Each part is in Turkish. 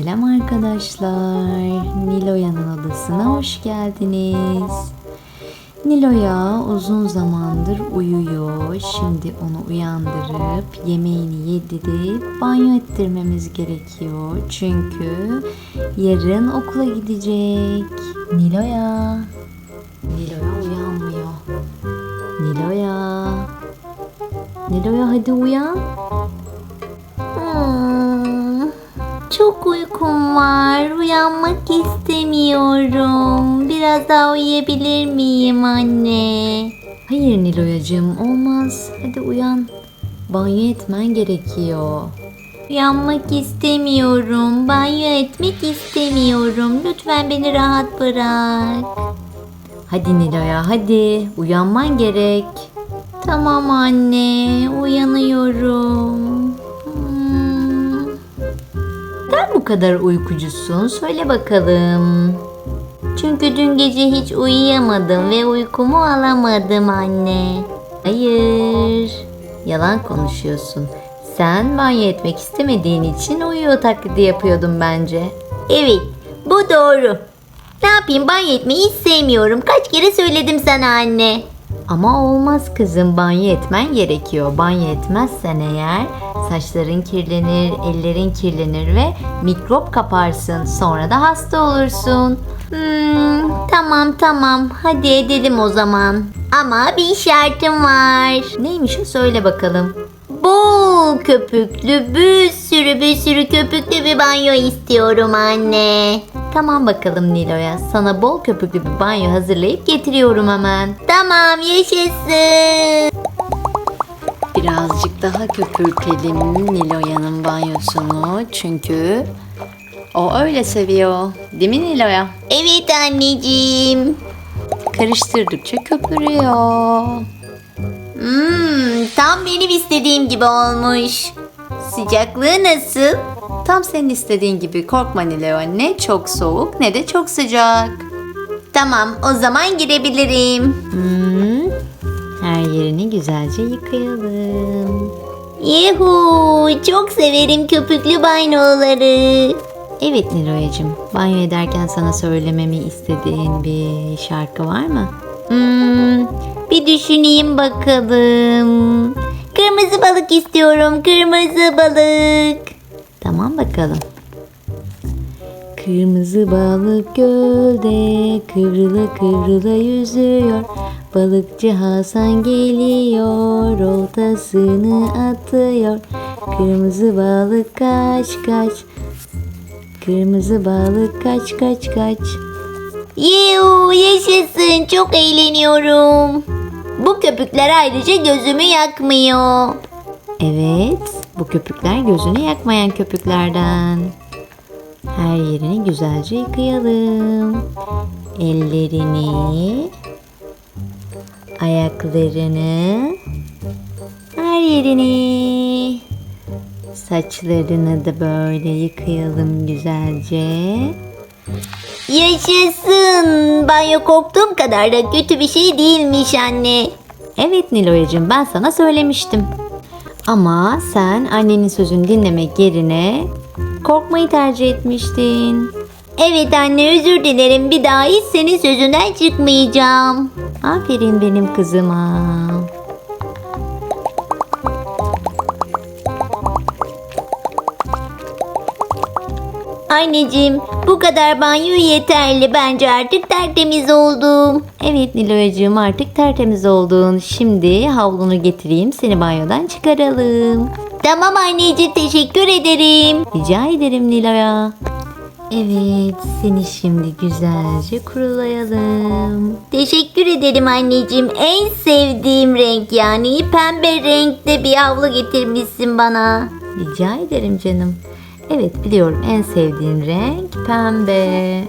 Selam arkadaşlar. Niloya'nın odasına hoş geldiniz. Niloya uzun zamandır uyuyor. Şimdi onu uyandırıp yemeğini yedirip banyo ettirmemiz gerekiyor. Çünkü yarın okula gidecek. Niloya. Niloya uyanmıyor. Niloya. Niloya hadi uyan. Hmm, Çok uykum var. Uyanmak istemiyorum. Biraz daha uyuyabilir miyim anne? Hayır Niloyacığım olmaz. Hadi uyan. Banyo etmen gerekiyor. Uyanmak istemiyorum. Banyo etmek istemiyorum. Lütfen beni rahat bırak. Hadi Niloya hadi. Uyanman gerek. Tamam anne. Uyanıyorum. Kadar uykucusun? Söyle bakalım. Çünkü dün gece hiç uyuyamadım ve uykumu alamadım anne. Hayır. Yalan konuşuyorsun. Sen banyo etmek istemediğin için uyuyor taklidi yapıyordun bence. Evet, bu doğru. Ne yapayım banyo etmeyi hiç sevmiyorum. Kaç kere söyledim sana anne. Ama olmaz kızım banyo etmen gerekiyor. Banyo etmezsen eğer saçların kirlenir, ellerin kirlenir ve mikrop kaparsın. Sonra da hasta olursun. Hmm, tamam tamam hadi edelim o zaman. Ama bir şartım var. Neymiş o söyle bakalım. Bol köpüklü bir sürü bir sürü köpüklü bir banyo istiyorum anne. Tamam bakalım Nilo'ya. Sana bol köpüklü bir banyo hazırlayıp getiriyorum hemen. Tamam yaşasın. Birazcık daha köpürtelim Nilo'yanın banyosunu. Çünkü o öyle seviyor. Değil mi Nilo'ya? Evet anneciğim. Karıştırdıkça köpürüyor. Hmm, tam benim istediğim gibi olmuş. Sıcaklığı nasıl? Tam senin istediğin gibi korkma Nileo ne çok soğuk ne de çok sıcak. Tamam o zaman girebilirim. Hmm, her yerini güzelce yıkayalım. Yuhu çok severim köpüklü banyoları. Evet Nilo'yacığım banyo ederken sana söylememi istediğin bir şarkı var mı? Hmm, bir düşüneyim bakalım. Kırmızı balık istiyorum. Kırmızı balık. Tamam bakalım. Kırmızı balık gölde kıvrıla kıvrıla yüzüyor. Balıkçı Hasan geliyor, oltasını atıyor. Kırmızı balık kaç kaç. Kırmızı balık kaç kaç kaç. Yuuu yaşasın çok eğleniyorum. Bu köpükler ayrıca gözümü yakmıyor. Evet bu köpükler gözünü yakmayan köpüklerden. Her yerini güzelce yıkayalım. Ellerini, ayaklarını, her yerini. Saçlarını da böyle yıkayalım güzelce. Yaşasın. Banyo korktuğum kadar da kötü bir şey değilmiş anne. Evet Niloyacığım ben sana söylemiştim. Ama sen annenin sözünü dinlemek yerine korkmayı tercih etmiştin. Evet anne özür dilerim. Bir daha hiç senin sözünden çıkmayacağım. Aferin benim kızıma. Anneciğim bu kadar banyo yeterli. Bence artık tertemiz oldum. Evet Niloyacığım artık tertemiz oldun. Şimdi havlunu getireyim seni banyodan çıkaralım. Tamam anneciğim teşekkür ederim. Rica ederim Niloya. Evet seni şimdi güzelce kurulayalım. Teşekkür ederim anneciğim. En sevdiğim renk yani pembe renkte bir havlu getirmişsin bana. Rica ederim canım. Evet biliyorum en sevdiğin renk pembe.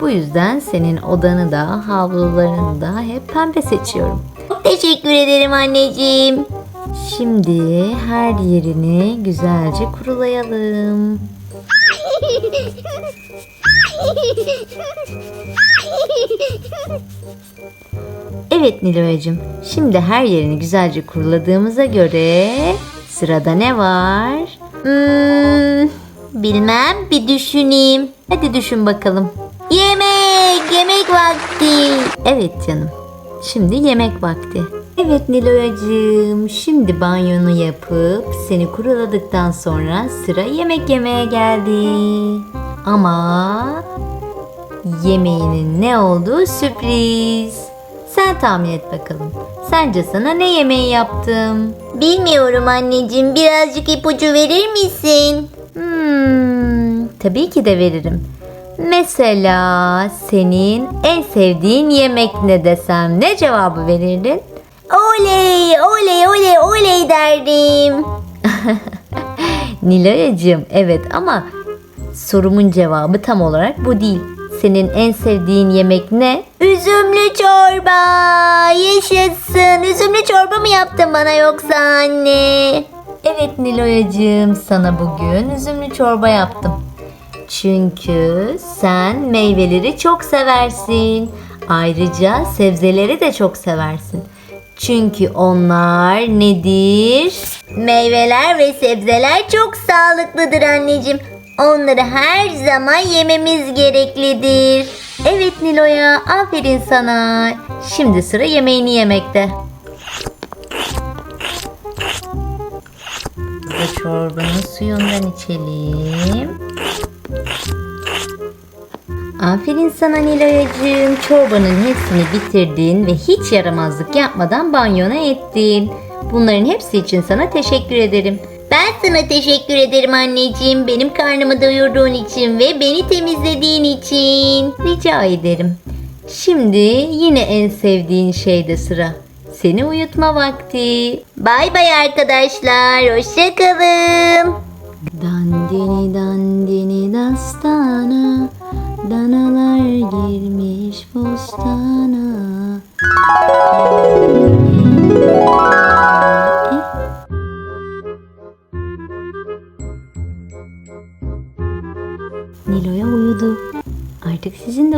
Bu yüzden senin odanı da havlularını da hep pembe seçiyorum. Teşekkür ederim anneciğim. Şimdi her yerini güzelce kurulayalım. Evet Niloyacığım. Şimdi her yerini güzelce kuruladığımıza göre sırada ne var? Hmm, Bilmem bir düşüneyim. Hadi düşün bakalım. Yemek, yemek vakti. Evet canım. Şimdi yemek vakti. Evet Niloyacığım, şimdi banyonu yapıp seni kuruladıktan sonra sıra yemek yemeye geldi. Ama yemeğinin ne olduğu sürpriz. Sen tahmin et bakalım. Sence sana ne yemeği yaptım? Bilmiyorum anneciğim. Birazcık ipucu verir misin? Hmm, tabii ki de veririm. Mesela senin en sevdiğin yemek ne desem ne cevabı verirdin? Oley, oley, oley, oley derdim. Nilay'cığım evet ama sorumun cevabı tam olarak bu değil. Senin en sevdiğin yemek ne? Üzümlü çorba. Yaşasın. Üzümlü çorba mı yaptın bana yoksa anne? Evet Niloyacığım sana bugün üzümlü çorba yaptım. Çünkü sen meyveleri çok seversin. Ayrıca sebzeleri de çok seversin. Çünkü onlar nedir? Meyveler ve sebzeler çok sağlıklıdır anneciğim. Onları her zaman yememiz gereklidir. Evet Nilo'ya aferin sana. Şimdi sıra yemeğini yemekte. De çorbanın suyundan içelim. Aferin sana Nilo'yacığım. Çorbanın hepsini bitirdin ve hiç yaramazlık yapmadan banyona ettin. Bunların hepsi için sana teşekkür ederim. Ben sana teşekkür ederim anneciğim. Benim karnımı doyurduğun için ve beni temizlediğin için. Rica ederim. Şimdi yine en sevdiğin şeyde sıra. Seni uyutma vakti. Bay bay arkadaşlar. Hoşçakalın. Dandini dandini dastana Danalar girmiş bostana Nilo'ya uyudu. Artık sizin de